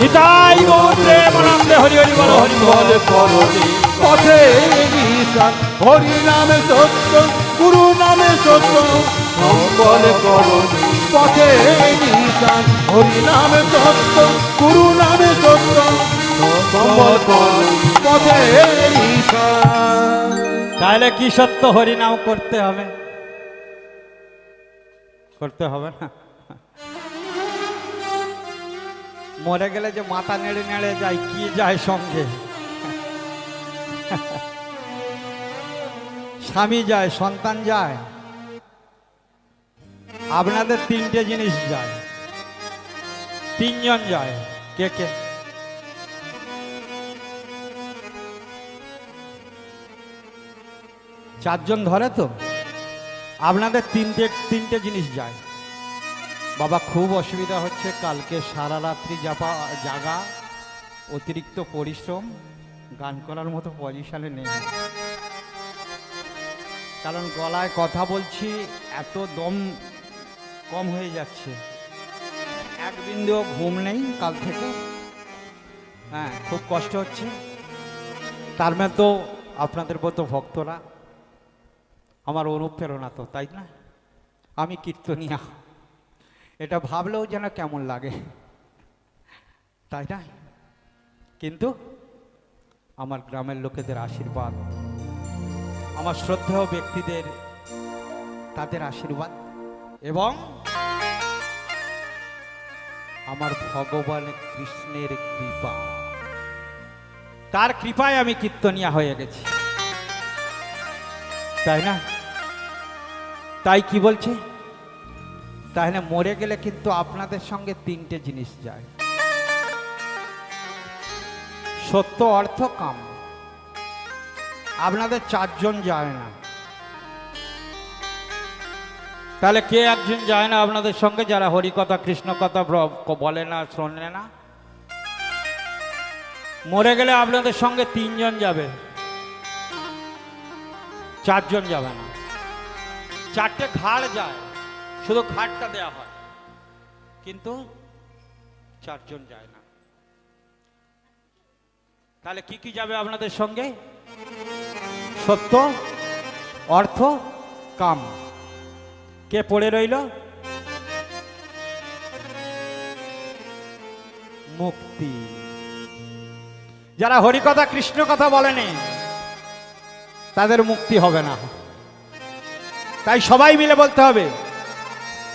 নিতাই গৌর প্রেমানন্দে হরি হরি বল হরি বল। পথে নিশান হরি নামে সত্য গুরু নামে সত্য। মঙ্গল করণে পথে নিশান হরি নামে সত্য গুরু নামে সত্য। পথে নিশান। তাহলে কি সত্য হরিনাম করতে হবে? করতে হবে না? মরে গেলে যে মাথা নেড়ে নেড়ে যায়, কি যায় সঙ্গে? স্বামী যায়, সন্তান যায়। আপনাদের তিনটে জিনিস যায়। তিনজন যায়। কে কে? চারজন ধরে তো? আপনাদের তিনটে তিনটে জিনিস যায়। বাবা, খুব অসুবিধা হচ্ছে। কালকে সারা রাত্রি জাপা, জাগা, অতিরিক্ত পরিশ্রম, গান করার মতো পজিশনে নেই। কারণ গলায় কথা বলছি, এত দম কম হয়ে যাচ্ছে। এক বিন্দু ঘুম নেই কাল থেকে। হ্যাঁ খুব কষ্ট হচ্ছে। তার মধ্যে তো আপনাদের মতো ভক্তরা আমার অনুপ্রেরণা তো, তাই না? আমি কীর্তনিয়া। এটা ভাবলেও যেন কেমন লাগে। তাই না? কিন্তু আমার গ্রামের লোকেদের আশীর্বাদ, আমার শ্রদ্ধেয় ব্যক্তিদের, তাদের আশীর্বাদ এবং আমার ভগবান কৃষ্ণের কৃপা। তার কৃপায় আমি কীর্তনিয়া হয়ে গেছি। তাই না? তাই কি বলছে? তাহলে মরে গেলে কিন্তু আপনাদের সঙ্গে তিনটে জিনিস যায়। সত্য অর্থ কাম। আপনাদের চারজন যায় না। তাহলে কে একজন যায় না আপনাদের সঙ্গে? যারা হরিকথা কৃষ্ণ কথা বলে না, শোনে না। মরে গেলে আপনাদের সঙ্গে তিনজন যাবে। চারজন যাবে না। চারটে ঘাড় যায়। শুধু ঘাটটা দেয়া হয়। কিন্তু চারজন যায় না। তাহলে কি কি যাবে আপনাদের সঙ্গে? সত্য, অর্থ, কাম। কে পড়ে রইল? মুক্তি। যারা হরিকথা, কৃষ্ণ কথা বলেনি, তাদের মুক্তি হবে না। তাই সবাই মিলে বলতে হবে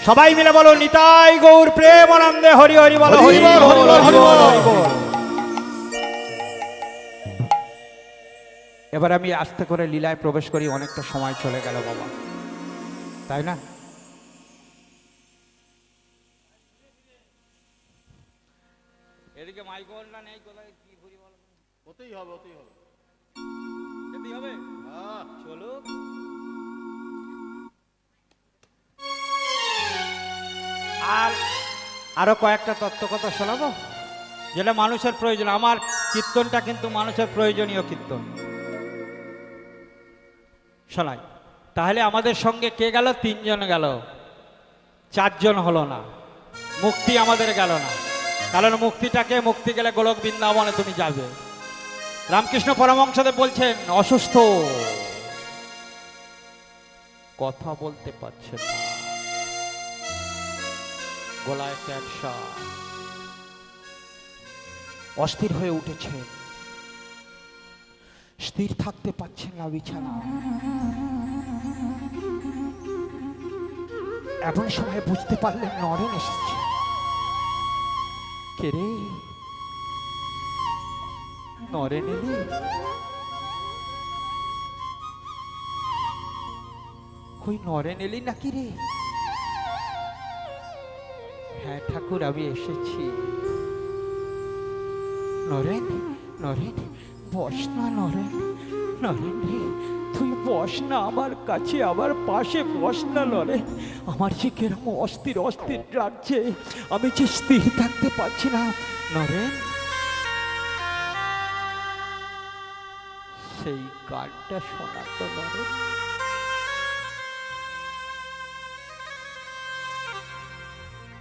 সবাই মিলে বলো নিতাই গৌর প্রেম আনন্দে হরি হরি বলো হরি বল হরি বল হরি বল। এবার আমি আস্তে করে লীলায় প্রবেশ করি অনেকটা সময় চলে গেল বাবা। তাই না? এদিকে মাইকোলটা নেই কোথায় কি ঘুরি বলো? হতেই হবে হতেই হবে। যেতেই হবে? আরও কয়েকটা তত্ত্ব কথা শোনাবো? যেটা মানুষের প্রয়োজন। আমার কীর্তনটা কিন্তু মানুষের প্রয়োজনীয় কীর্তন। শোনাই। তাহলে আমাদের সঙ্গে কে গেল? তিনজন গেল। চারজন হলো না। মুক্তি আমাদের গেল না। কারণ মুক্তিটাকে মুক্তি গেলে গোলক বৃন্দাবনে তুমি যাবে। রামকৃষ্ণ পরমংসদেব বলছেন, অসুস্থ। কথা বলতে পারছেন না। গলায় ক্যান্সার অস্থির হয়ে উঠেছে স্থির থাকতে পারছেন না বিছানা। এমন সময় বুঝতে পারলেন নরেন এসেছে। কে রে? নরেন এলি? কই নরেন এলি নাকি রে? হ্যাঁ ঠাকুর, আমি এসেছি। নরেন নরেন, বস না নরেন নরেন তুই বস না আমার কাছে, আমার পাশে বস না নরেন। আমার যে কেরকম অস্থির অস্থির লাগছে, আমি যে স্থির থাকতে পারছি না, নরেন। সেই গানটা শোনাতো নরেন।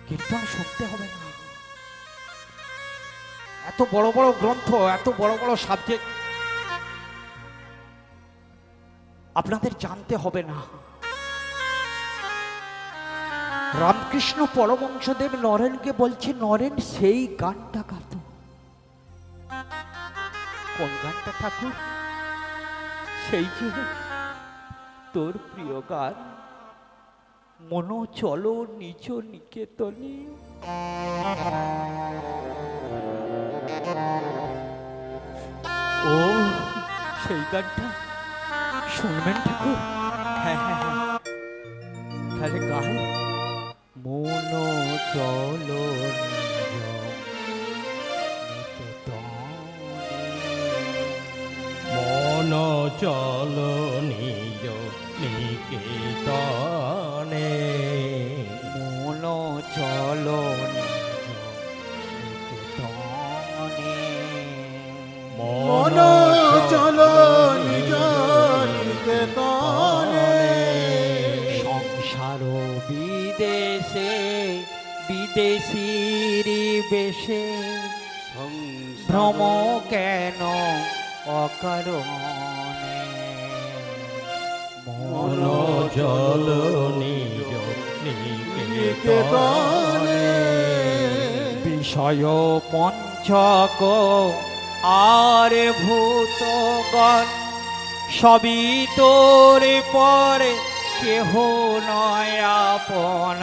কীর্তন শুনতে হবে না। এত বড় বড় গ্রন্থ, এত বড় বড় সাবজেক্ট আপনাদের জানতে হবে না। রামকৃষ্ণ পরমংশদেব নরেনকে বলছে, নরেন, সেই গানটা গাত। কোন গানটা ঠাকুর? সেই যে তোর প্রিয় গান। মনো চলো নিচ নিকেতনে। ও, সেই গানটা? শুনবেন ঠাকুর? হ্যাঁ হ্যাঁ হ্যাঁ। তাহলে মনো চলো মন চল নিজ নিকেতনে। চলো মন চলো নিজ সংসার বিদেশে বিদেশির বেশে। ভ্রম কেন অকারণে? মন চল নিজ নিকেতনে বিষয় পঞ্চক আর ভূতগণ সবই তোরে পরে কেহ নয় আপন